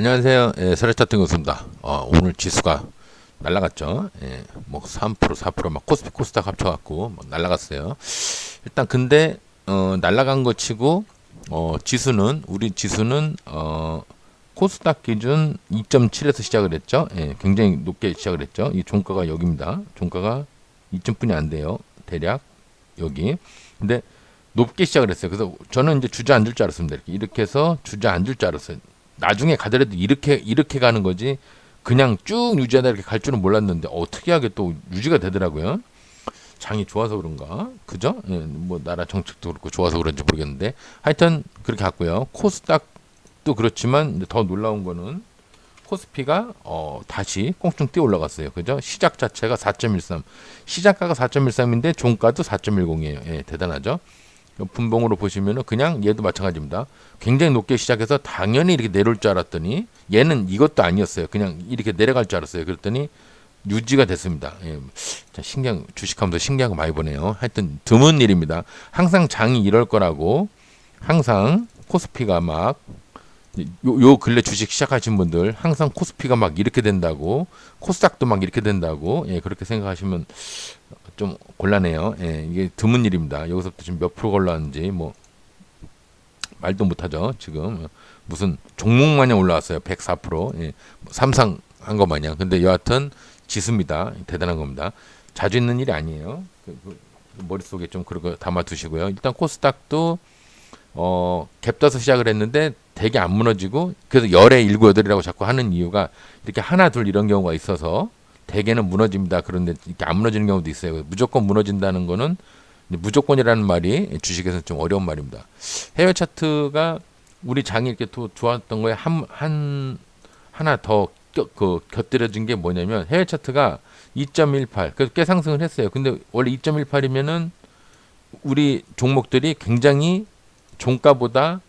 안녕하세요. 예, 서래차트 교수입니다. 어, 오늘 지수가 날라갔죠. 예, 뭐 3%, 4%막 코스피 코스닥 합쳐갖고 뭐 날라갔어요. 일단 근데 어, 날라간 거 치고 어, 지수는 우리 지수는 어, 코스닥 기준 2.7에서 시작을 했죠. 예, 굉장히 높게 시작을 했죠. 이 종가가 여기입니다. 종가가 2점뿐이 안 돼요. 대략 여기. 근데 높게 시작을 했어요. 그래서 저는 이제 주저앉을 줄 알았습니다. 이렇게, 이렇게 해서 주저앉을 줄 알았어요. 나중에 가더라도 이렇게 이렇게 가는 거지 그냥 쭉 유지하다 이렇게 갈 줄은 몰랐는데 어, 특이하게 또 유지가 되더라고요. 장이 좋아서 그런가? 그죠? 예, 뭐 나라 정책도 그렇고 좋아서 그런지 모르겠는데 하여튼 그렇게 갔고요. 코스닥도 그렇지만 더 놀라운 거는 코스피가 어, 다시 꽁충 뛰어 올라갔어요. 그죠? 시작 자체가 4.13. 시작가가 4.13인데 종가도 4.10이에요. 예, 대단하죠? 분봉으로 보시면은 그냥 얘도 마찬가지입니다. 굉장히 높게 시작해서 당연히 이렇게 내려올 줄 알았더니 얘는 이것도 아니었어요. 그냥 이렇게 내려갈 줄 알았어요. 그랬더니 유지가 됐습니다. 예. 자, 신기한 주식하면서 신기한 거 많이 보네요. 하여튼 드문 일입니다. 항상 장이 이럴 거라고 항상 코스피가 막 요, 요 근래 주식 시작하신 분들 항상 코스피가 막 이렇게 된다고 코스닥도 막 이렇게 된다고 예, 그렇게 생각하시면 좀 곤란해요. 예, 이게 드문 일입니다. 여기서부터 지금 몇 프로 올라왔는지 뭐 말도 못하죠. 지금 무슨 종목 마냥 올라왔어요. 104%. 예, 뭐 삼상 한 거 마냥. 근데 여하튼 지수입니다. 대단한 겁니다. 자주 있는 일이 아니에요. 그, 그, 머릿속에 좀 그런 거 담아 두시고요. 일단 코스닥도 어, 갭 떠서 시작을 했는데 되게 안 무너지고 그래서 열에 일곱 여덟이라고 자꾸 하는 이유가 이렇게 하나 둘 이런 경우가 있어서 대개는 무너집니다. 그런데 이렇게 안 무너지는 경우도 있어요. 무조건 무너진다는 거는 무조건이라는 말이 주식에서는 좀 어려운 말입니다. 해외 차트가 우리 장이 이렇게 또 좋았던 거에 한, 한 하나 더 껴, 그, 곁들여진 게 뭐냐면 해외 차트가 2.18 그래서 꽤 상승을 했어요. 근데 원래 2.18이면은 우리 종목들이 굉장히 종가보다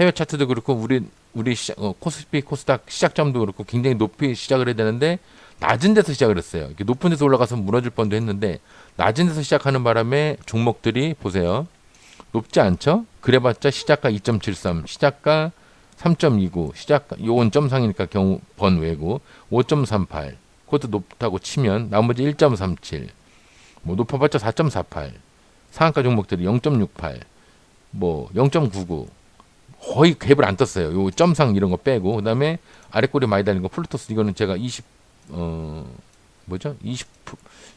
해외 차트도 그렇고 우리 우리 시작, 어, 코스피 코스닥 시작점도 그렇고 굉장히 높이 시작을 해야 되는데 낮은 데서 시작을 했어요. 이렇게 높은 데서 올라가서 무너질 뻔도 했는데 낮은 데서 시작하는 바람에 종목들이 보세요. 높지 않죠? 그래봤자 시작가 2.73, 시작가 3.29, 시작가 요건 점상이니까 경우 번 외고 5.38. 그것도 높다고 치면 나머지 1.37. 뭐 높아봤자 4.48. 상한가 종목들이 0.68, 뭐 0.99. 거의 갭을 안 떴어요. 요 점상 이런 거 빼고 그다음에 아래 꼬리 많이 달린 거 플루토스 이거는 제가 20 어, 뭐죠? 20,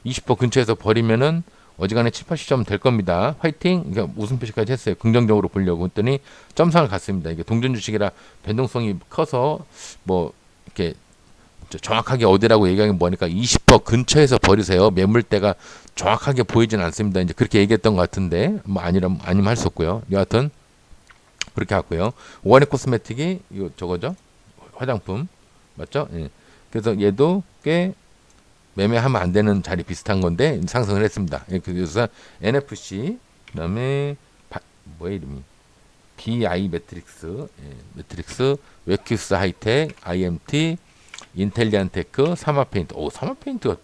20% 근처에서 버리면은 어지간해 7, 80점 될 겁니다. 화이팅! 그러니까 웃음 표시까지 했어요. 긍정적으로 보려고 했더니 점상을 갔습니다. 이게 동전 주식이라 변동성이 커서 뭐 이렇게 정확하게 어디라고 얘기하기 뭐니까 20% 근처에서 버리세요. 매물대가 정확하게 보이진 않습니다. 이제 그렇게 얘기했던 것 같은데 뭐 아니라면 아니면 할 수 없고요. 여하튼 그렇게 했고요. 오가닉 코스메틱이 이거 저거죠? 화장품 맞죠? 예. 그래서 얘도 꽤 매매하면 안 되는 자리 비슷한 건데 상승을 했습니다. 예, 그래서 NFC 그다음에 바, 뭐야 이름이 BI 매트릭스, 예, 매트릭스, 웨큐스 하이텍, IMT, 인텔리안테크, 사마페인트. 오, 사마페인트가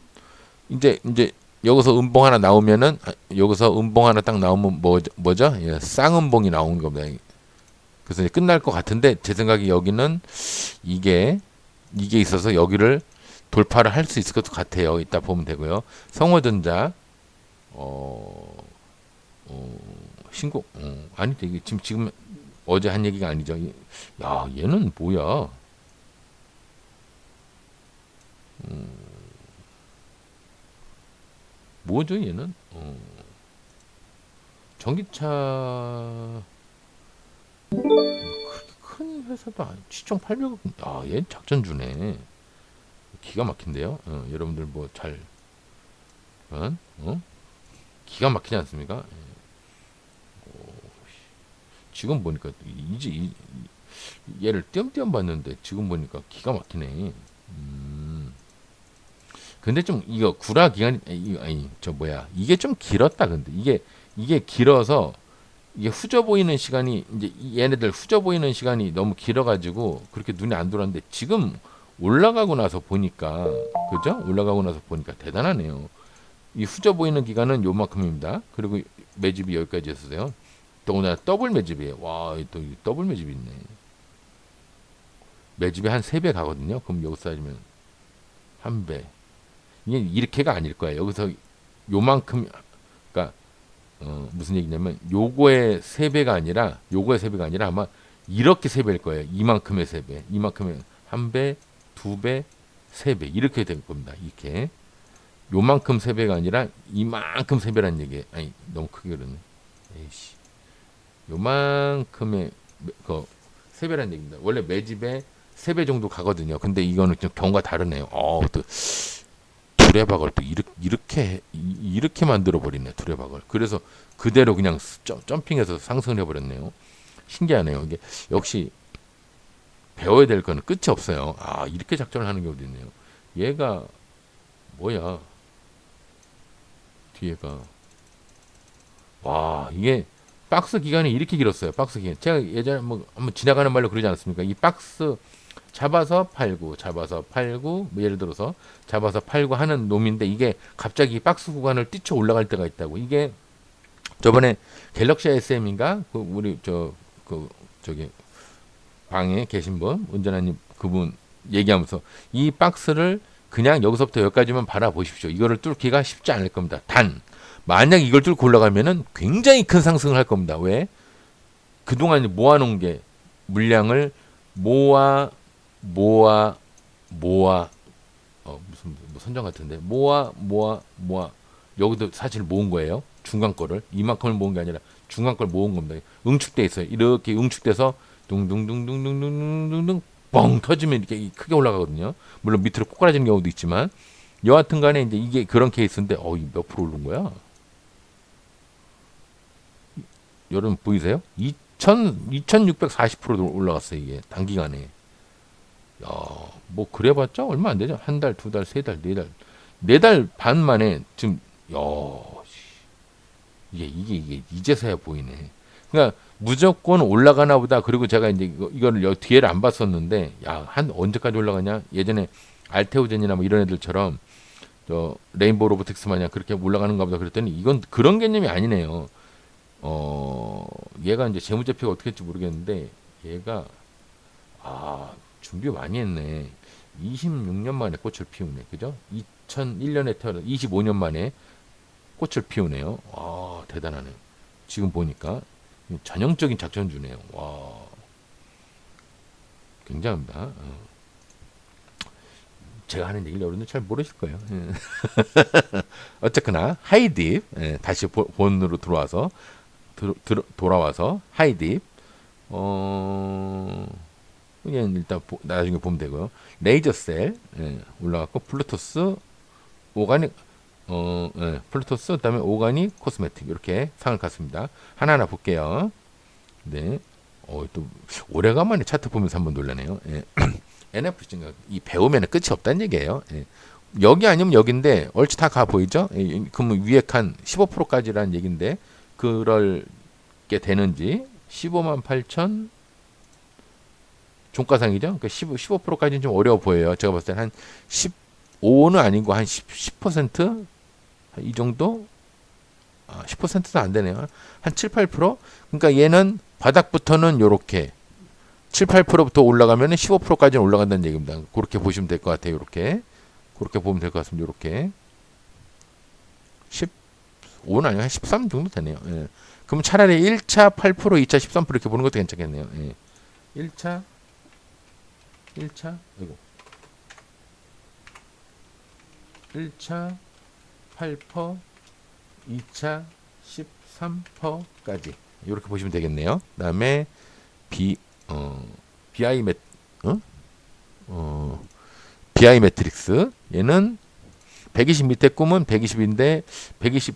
이제 이제 여기서 음봉 하나 나오면은 아, 여기서 음봉 하나 딱 나오면 뭐 뭐죠? 예, 쌍음봉이 나오는 겁니다. 그래서 끝날 것 같은데 제 생각에 여기는 이게 이게 있어서 여기를 돌파를 할 수 있을 것 같아요. 이따 보면 되고요. 성호전자 어, 어 신고 어, 아니 이게 지금 지금 어제 한 얘기가 아니죠. 야 얘는 뭐야? 음, 뭐죠 얘는? 어, 전기차 회사도 아니 7,800억 아얘 작전주네 기가 막힌데요 어, 여러분들 뭐잘 어? 어? 기가 막히지 않습니까 예. 오, 지금 보니까 이제 이, 얘를 띄엄띄엄 봤는데 지금 보니까 기가 막히네 음. 근데 좀 이거 구라 기간이 아니 저 뭐야 이게 좀 길었다 근데 이게 이게 길어서 이게 후져 보이는 시간이 이제 얘네들 후져 보이는 시간이 너무 길어가지고 그렇게 눈에 안 들어왔는데 지금 올라가고 나서 보니까 그죠? 올라가고 나서 보니까 대단하네요. 이 후져 보이는 기간은 요만큼입니다. 그리고 매집이 여기까지 했어요. 더군다나 더블 매집이에요. 와, 또 더블 매집이 있네. 매집에 한 3배 가거든요. 그럼 여기서 따지면 한 배. 이게 이렇게가 아닐 거예요. 여기서 요만큼 그러니까 어, 무슨 얘기냐면 요거의 3배가 아니라 요거의 3배가 아니라 아마 이렇게 3배일 거예요. 이만큼의 3배. 이만큼의 한 배, 두 배, 세 배 이렇게 될 겁니다. 이렇게 요만큼 세 배가 아니라 이만큼 세 배란 얘기. 아니 너무 크게 그러네. 에이씨. 요만큼의 그세 배란 얘기입니다. 원래 매집에 세 배 정도 가거든요. 근데 이거는 좀 경우가 다르네요. 어, 또 두레박을 또 이렇게 이렇게 이렇게 만들어 버리네 두레박을. 그래서 그대로 그냥 점, 점핑해서 상승을 해버렸네요. 신기하네요. 이게 역시 배워야 될 거는 끝이 없어요. 아 이렇게 작전을 하는 경우도 있네요. 얘가 뭐야? 뒤에가 와 이게 박스 기간이 이렇게 길었어요. 박스 기간. 제가 예전에 뭐 한번 지나가는 말로 그러지 않았습니까? 이 박스 잡아서 팔고 잡아서 팔고 뭐 예를 들어서 잡아서 팔고 하는 놈인데 이게 갑자기 박스 구간을 뛰쳐 올라갈 때가 있다고. 이게 저번에 갤럭시 SM인가 그 우리 저 그 저기 방에 계신 분 운전하님 그분 얘기하면서 이 박스를 그냥 여기서부터 여기까지만 바라보십시오. 이거를 뚫기가 쉽지 않을 겁니다. 단 만약 이걸 뚫고 올라가면은 굉장히 큰 상승을 할 겁니다. 왜? 그동안 모아놓은 게 물량을 모아 모아 모아 어 무슨 뭐 선정 같은데 모아 모아 모아 여기도 사실 모은 거예요. 중간 거를 이만큼을 모은 게 아니라 중간 걸 모은 겁니다. 응축돼 있어요. 이렇게 응축돼서 둥둥둥둥둥둥둥둥 뻥 터지면 이렇게 크게 올라가거든요. 물론 밑으로 꼬꾸라지는 경우도 있지만 여하튼 간에 이제 이게 그런 케이스인데 어, 몇 프로 오른 거야? 여러분 보이세요? 2000, 2640% 올라갔어요, 이게. 단기간에. 야, 뭐 그래봤자 얼마 안 되죠. 한 달, 두 달, 세 달, 네 달. 네 달 반 만에 지금, 야, 이게, 이게, 이게 이제서야 보이네. 그러니까 무조건 올라가나 보다. 그리고 제가 이제 이거, 이거를 뒤에를 안 봤었는데, 야, 한 언제까지 올라가냐? 예전에 알테오젠이나 뭐 이런 애들처럼 저 레인보우 로보틱스 마냥 그렇게 올라가는가 보다 그랬더니 이건 그런 개념이 아니네요. 어, 얘가 이제 재무제표가 어떻게 될지 모르겠는데 얘가 아, 준비 많이 했네. 26년 만에 꽃을 피우네. 그죠? 2001년에 태어나 25년 만에 꽃을 피우네요. 와, 대단하네. 지금 보니까 전형적인 작전주네요. 와. 굉장합니다. 어. 제가 하는 얘기를 여러분들 잘 모르실 거예요. 예. 어쨌거나 하이딥 예, 다시 본으로 들어와서 들, 들, 돌아와서 하이딥 어 그냥 일단 보, 나중에 보면 되고요. 레이저셀 예, 올라갔고 블루투스 오가닉 어 예, 블루투스 그다음에 오가닉 코스메틱 이렇게 상을 갔습니다. 하나하나 볼게요. 네. 어, 또 오래간만에 차트 보면서 한번 놀라네요. 예. NFC가 이 배우면 끝이 없다는 얘기예요. 예. 여기 아니면 여기인데 얼추 다 가 보이죠? 예, 그러면 위에 칸 15%까지라는 얘기인데 그럴 게 되는지 15만 8천 종가상이죠. 그러니까 15, 15%까지는 좀 어려워 보여요. 제가 봤을 때는 한 15는 아니고 한 10, 10%이 정도? 아, 10%도 안 되네요. 한 7, 8%? 그러니까 얘는 바닥부터는 요렇게 7, 8%부터 올라가면 15%까지는 올라간다는 얘기입니다. 그렇게 보시면 될 것 같아요. 이렇게. 그렇게 보면 될 것 같습니다. 이렇게. 15는 아니고 한 13 정도 되네요. 예. 그럼 차라리 1차 8%, 2차 13% 이렇게 보는 것도 괜찮겠네요. 예. 1차 1차 아이고 1차 8%, 2차 13%까지 이렇게 보시면 되겠네요. 그 다음에 비 어, BI 매 어? 어, BI 매트릭스 얘는 120 밑에 꿈은 120인데 120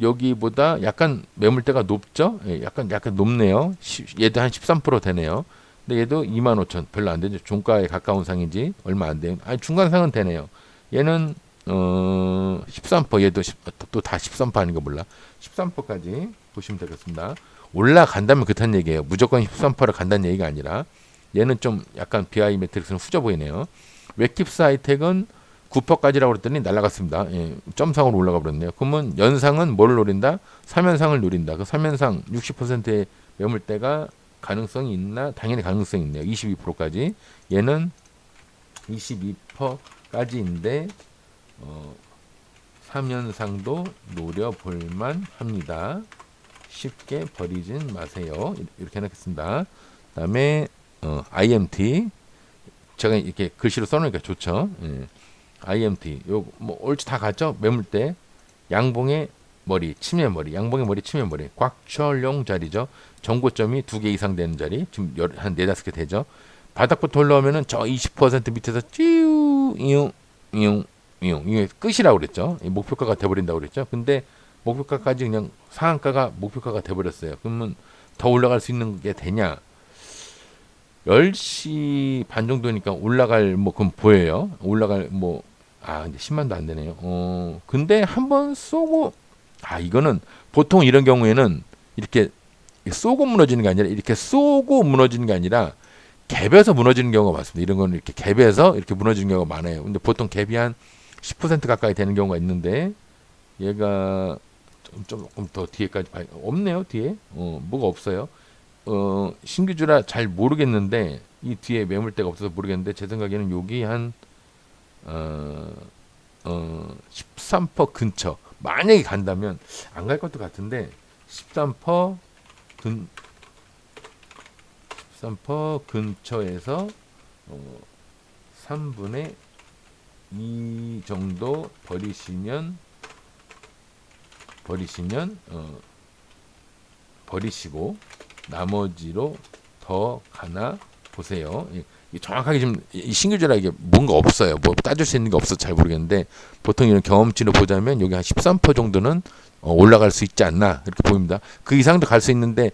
여기보다 약간 매물대가 높죠? 예, 약간 약간 높네요. 얘도 한 13% 되네요. 근데 얘도 25,000 별로 안 되죠. 종가에 가까운 상인지 얼마 안 돼요. 아니 중간 상은 되네요. 얘는 어 13% 얘도 또 다 13% 아닌가 몰라. 13%까지 보시면 되겠습니다. 올라간다면 그렇다는 얘기예요. 무조건 13%를 간다는 얘기가 아니라 얘는 좀 약간 BI 매트릭스는 후져 보이네요. 웹킵스 하이텍은 9%까지라고 그랬더니 날라갔습니다. 예, 점상으로 올라가 버렸네요. 그러면 연상은 뭘 노린다? 3연상을 노린다. 그 3연상 60%의 매물대가 가능성이 있나? 당연히 가능성이 있네요. 22%까지. 얘는 22%까지인데 어, 3연상도 노려볼만 합니다. 쉽게 버리진 마세요. 이렇게 해놓겠습니다. 다음에 어, IMT 제가 이렇게 글씨로 써놓으니까 좋죠. 예. IMT 요뭐 옳지 다 갔죠? 매물대 양봉의 머리, 치매 머리, 양봉의 머리, 치매 머리, 곽철용 자리죠. 정고점이 두 개 이상 되는 자리, 지금 열, 한 네다섯 개 되죠. 바닥부터 올라오면은 저 20% 밑에서 찌우, 이용, 이용, 이용, 이게 끝이라고 그랬죠. 이 목표가가 돼버린다고 그랬죠. 근데 목표가까지 그냥 상한가가 목표가가 돼버렸어요. 그러면 더 올라갈 수 있는 게 되냐? 10시 반 정도니까 올라갈 뭐 그럼 보여요. 올라갈 뭐 아, 근데 10만도 안 되네요. 어, 근데 한번 쏘고 아, 이거는 보통 이런 경우에는 이렇게 쏘고 무너지는 게 아니라 이렇게 쏘고 무너지는 게 아니라 갭에서 무너지는 경우가 많습니다. 이런 거는 이렇게 갭에서 이렇게 무너지는 경우가 많아요. 근데 보통 갭이 한 10% 가까이 되는 경우가 있는데 얘가 좀 조금 더 뒤에까지 봐야 없네요. 뒤에 어, 뭐가 없어요. 어, 신규주라 잘 모르겠는데 이 뒤에 매물대가 없어서 모르겠는데 제 생각에는 여기 한 어, 어, 13% 근처 만약에 간다면 안 갈 것도 같은데 13%근13% 근처에서 어, 3분의 2 정도 버리시면 버리시면 어, 버리시고 나머지로 더 가나 보세요. 정확하게 지금 이 신규주라 이게 뭔가 없어요. 뭐 따질 수 있는 게 없어 잘 모르겠는데 보통 이런 경험치로 보자면 여기 한 13% 정도는 어, 올라갈 수 있지 않나 이렇게 보입니다. 그 이상도 갈 수 있는데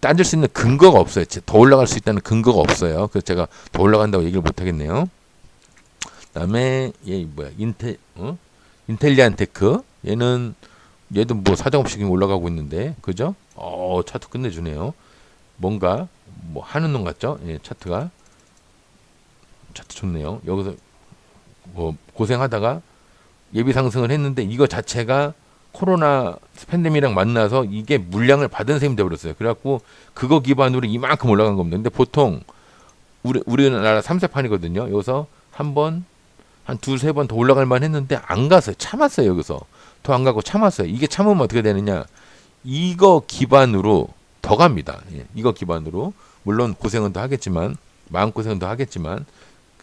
따질 수 있는 근거가 없어요. 제- 더 올라갈 수 있다는 근거가 없어요. 그래서 제가 더 올라간다고 얘기를 못 하겠네요. 그다음에 얘 뭐야 인테 어? 인텔리안테크 얘는 얘도 뭐 사정없이 올라가고 있는데 그죠? 어 차트 끝내주네요. 뭔가 뭐 하는 놈 같죠? 예, 차트가 차트 좋네요. 여기서 뭐 고생하다가 예비 상승을 했는데 이거 자체가 코로나 팬데믹이랑 만나서 이게 물량을 받은 셈이 되버렸어요. 그래갖고 그거 기반으로 이만큼 올라간 겁니다. 근데 보통 우리 우리나라 삼세판이거든요. 여기서 한 번, 한 두세 번 더 올라갈 만 했는데 안 갔어요. 참았어요. 여기서 더 안 가고 참았어요. 이게 참으면 어떻게 되느냐? 이거 기반으로 더 갑니다. 예, 이거 기반으로 물론 고생은 더 하겠지만 마음 고생은 더 하겠지만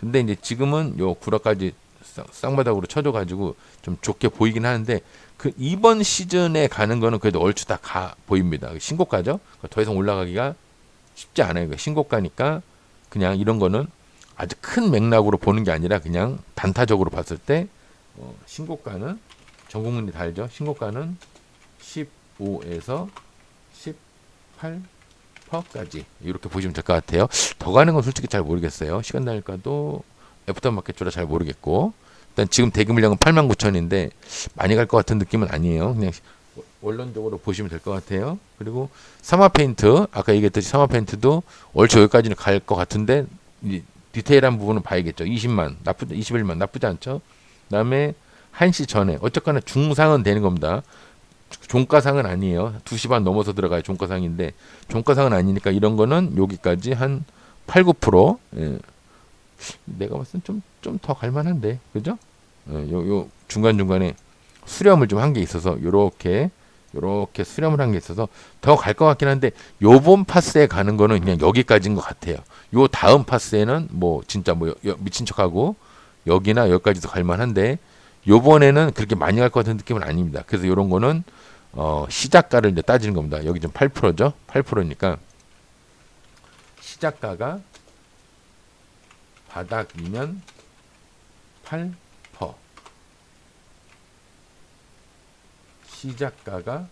근데 이제 지금은 요 구라까지 쌍- 쌍바닥으로 쳐줘가지고 좀 좋게 보이긴 하는데 그 이번 시즌에 가는 거는 그래도 얼추 다 가 보입니다. 신고가죠. 더 이상 올라가기가 쉽지 않아요. 그 신고가니까 그냥 이런 거는 아주 큰 맥락으로 보는 게 아니라 그냥 단타적으로 봤을 때 어, 신고가는 전 국민이 다 알죠. 신고가는 15에서 18% 까지 이렇게 보시면 될 것 같아요. 더 가는 건 솔직히 잘 모르겠어요. 시간 날까도 애프터마켓 쪽라 잘 모르겠고 일단 지금 대기 물량은 8만 9천인데 많이 갈 것 같은 느낌은 아니에요. 그냥 원론적으로 보시면 될 것 같아요. 그리고 사마 페인트 아까 얘기했듯이 사마 페인트도 얼추 여기까지는 갈 것 같은데 이 디테일한 부분은 봐야겠죠. 20만 나쁘지 21만 나쁘지 않죠. 그다음에 1시 전에 어쨌거나 중상은 되는 겁니다. 종가상은 아니에요. 2시 반 넘어서 들어가야 종가상인데 종가상은 아니니까 이런 거는 여기까지 한 8, 9% 예. 내가 봤을 땐 좀좀 더 갈만한데 그죠? 예, 요, 요 중간 중간에 수렴을 좀 한 게 있어서 요렇게 요렇게 수렴을 한 게 있어서 더 갈 것 같긴 한데 요번 파스에 가는 거는 그냥 여기까지인 것 같아요. 요 다음 파스에는 뭐 진짜 뭐 여- 여- 미친 척하고 여기나 여기까지도 갈만한데 요번에는 그렇게 많이 갈 것 같은 느낌은 아닙니다. 그래서 요런 거는 어 시작가를 이제 따지는 겁니다. 여기 좀 8%죠? 8%니까 시작가가 바닥이면 8%. 시작가가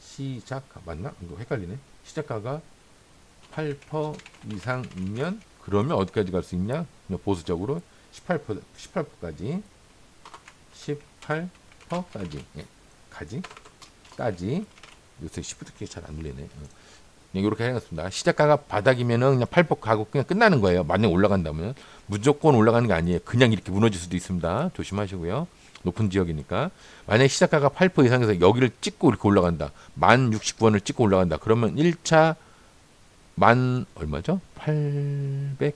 시작가 맞나? 이거 헷갈리네. 시작가가 8% 이상이면 그러면 어디까지 갈 수 있냐? 보수적으로 18% 18%까지 18%까지 예. 가지 까지 요새 시프트 잘안 눌리네. 어. 그냥 이렇게 해놨습니다. 시작가가 바닥이면은 그냥 8% 가고 그냥 끝나는 거예요. 만약 올라간다면 무조건 올라가는 게 아니에요. 그냥 이렇게 무너질 수도 있습니다. 조심하시고요. 높은 지역이니까 만약 시작가가 8% 이상에서 여기를 찍고 이렇게 올라간다. 만 69원을 찍고 올라간다. 그러면 1차 만 얼마죠? 800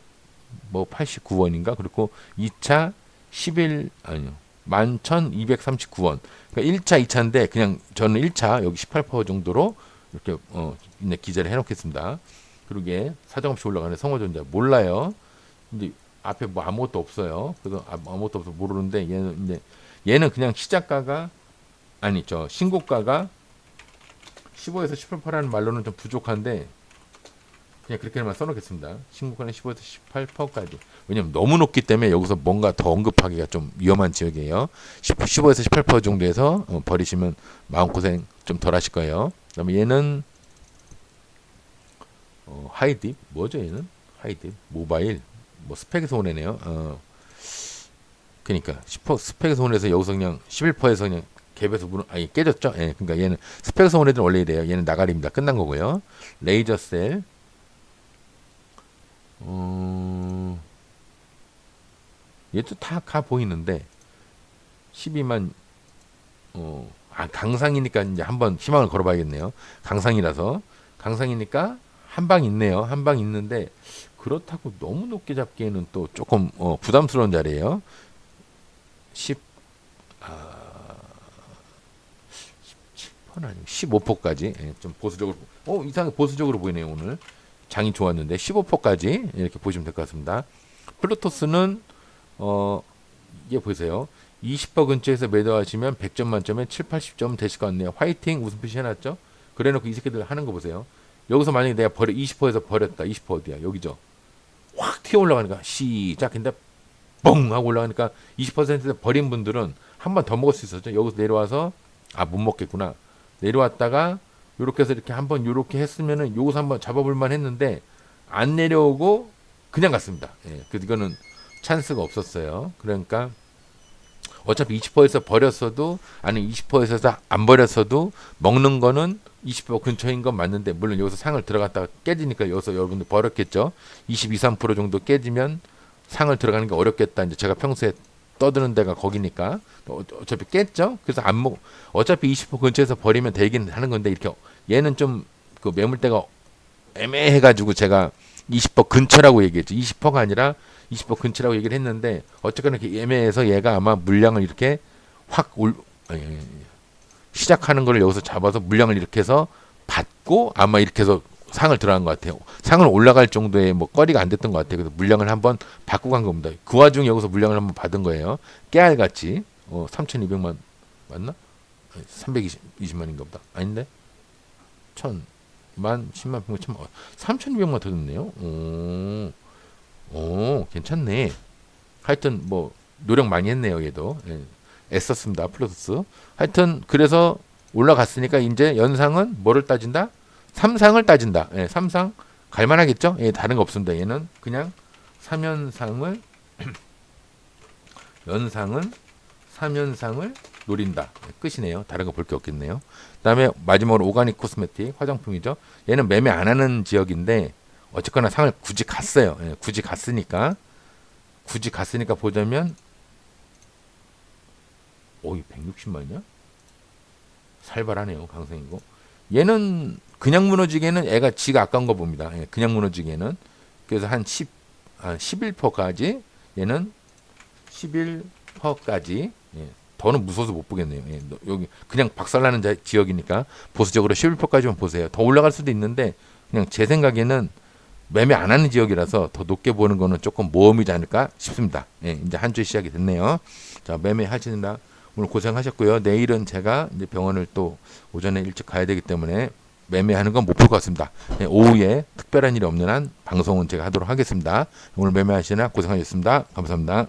뭐 89원인가? 그리고 2차 11 아니요. 11,239원. 그러니까 1차, 2차인데 그냥 저는 1차 여기 18% 정도로 이렇게 어 이제 기재를 해 놓겠습니다. 그러게 사정없이 올라가는 성호전자 몰라요. 이제 앞에 뭐 아무것도 없어요. 그래서 아- 아무것도 없어 모르는데 얘는 이제 얘는 그냥 시작가가 아니 저 신고가가 15에서 18%라는 말로는 좀 부족한데 그냥 그렇게만 써놓겠습니다. 신고가는 15에서 18%까지. 왜냐면 너무 높기 때문에 여기서 뭔가 더 언급하기가 좀 위험한 지역이에요. 10, 15에서 18% 정도에서 어, 버리시면 마음고생 좀 덜 하실 거예요. 그 다음에 얘는 어, 하이딥 뭐죠 얘는? 하이딥 모바일 뭐 스펙에서 오네네요. 어. 그러니까 10% 스펙에서 온에서 여기서 그냥 11%에서 그냥 갭에서 무너 아니 깨졌죠. 예. 그러니까 얘는 스펙에서 온 애들은 원래 이래요. 얘는 나가리입니다. 끝난 거고요. 레이저 셀 어, 얘도 다 가 보이는데 12만 어, 아 강상이니까 이제 한번 희망을 걸어봐야겠네요. 강상이라서 강상이니까 한 방 있네요. 한 방 있는데 그렇다고 너무 높게 잡기에는 또 조금 어, 부담스러운 자리예요. 10 아, 17%는 아니고 15%까지 예, 좀 보수적으로 어 이상하게 보수적으로 보이네요 오늘 장이 좋았는데 15%까지 이렇게 보시면 될 것 같습니다. 플루토스는 어 이게 보세요. 20% 근처에서 매도하시면 100점 만점에 7, 80점 되실 것 같네요. 화이팅 웃음 표시 해놨죠? 그래놓고 이 새끼들 하는 거 보세요. 여기서 만약에 내가 버려 20%에서 버렸다. 20% 어디야? 여기죠. 확 튀어 올라가니까 시작. 근데 뻥 하고 올라가니까 20%에서 버린 분들은 한 번 더 먹을 수 있었죠. 여기서 내려와서 아 못 먹겠구나. 내려왔다가 요렇게 해서 이렇게 한번 요렇게 했으면은 요것서 한번 잡아볼만 했는데 안 내려오고 그냥 갔습니다. 예, 그 이거는 찬스가 없었어요. 그러니까 어차피 20%에서 버렸어도 아니 20%에서 안 버렸어도 먹는 거는 20% 근처인 건 맞는데 물론 여기서 상을 들어갔다가 깨지니까 여기서 여러분들 버렸겠죠. 22, 3% 정도 깨지면 상을 들어가는 게 어렵겠다. 이제 제가 평소에 떠드는 데가 거기니까 어- 어차피 깼죠. 그래서 안 먹. 어차피 20% 근처에서 버리면 되긴 하는 건데 이렇게 얘는 좀 그 매물대가 애매해가지고 제가 20% 근처라고 얘기했죠. 20%가 아니라 20% 근처라고 얘기를 했는데 어쨌거나 이렇게 애매해서 얘가 아마 물량을 이렇게 확 올, 예, 시작하는 거를 여기서 잡아서 물량을 이렇게 해서 받고 아마 이렇게 해서 상을 들어간 것 같아요. 상을 올라갈 정도의 뭐 거리가 안 됐던 것 같아요. 그래서 물량을 한번 받고 간 겁니다. 그 와중에 여기서 물량을 한번 받은 거예요. 깨알같이 어, 3,200만 맞나? 320만인가 보다. 아닌데? 1,000, 만, 10만, 100만, 1000만, 어, 3,200만 더 됐네요. 오, 오, 괜찮네. 하여튼 뭐 노력 많이 했네요. 얘도 예, 애썼습니다. 플러스. 하여튼 그래서 올라갔으니까 이제 연상은 뭐를 따진다? 삼상을 따진다. 예, 삼상 갈만하겠죠? 예, 다른 거 없습니다. 얘는 그냥 삼연상을 연상은 삼연상을 노린다. 예, 끝이네요. 다른 거 볼 게 없겠네요. 그다음에 마지막으로 오가닉 코스메틱 화장품이죠. 얘는 매매 안 하는 지역인데 어쨌거나 상을 굳이 갔어요. 예, 굳이 갔으니까 굳이 갔으니까 보자면 오이 160만이야? 살벌하네요. 강성이고. 얘는 그냥 무너지기에는 애가 지가 아까운 거 봅니다. 예, 그냥 무너지기에는 그래서 한 10, 한 11%까지 얘는 11%까지 예, 더는 무서워서 못 보겠네요. 예, 너- 여기 그냥 박살나는 자- 지역이니까 보수적으로 11%까지만 보세요. 더 올라갈 수도 있는데 그냥 제 생각에는 매매 안 하는 지역이라서 더 높게 보는 거는 조금 모험이지 않을까 싶습니다. 예, 이제 한 주 시작이 됐네요. 자, 매매 하시느라 오늘 고생하셨고요. 내일은 제가 이제 병원을 또 오전에 일찍 가야 되기 때문에 매매하는 건 못 볼 것 같습니다. 예, 오후에 특별한 일이 없는 한 방송은 제가 하도록 하겠습니다. 오늘 매매하시느라 고생하셨습니다. 감사합니다.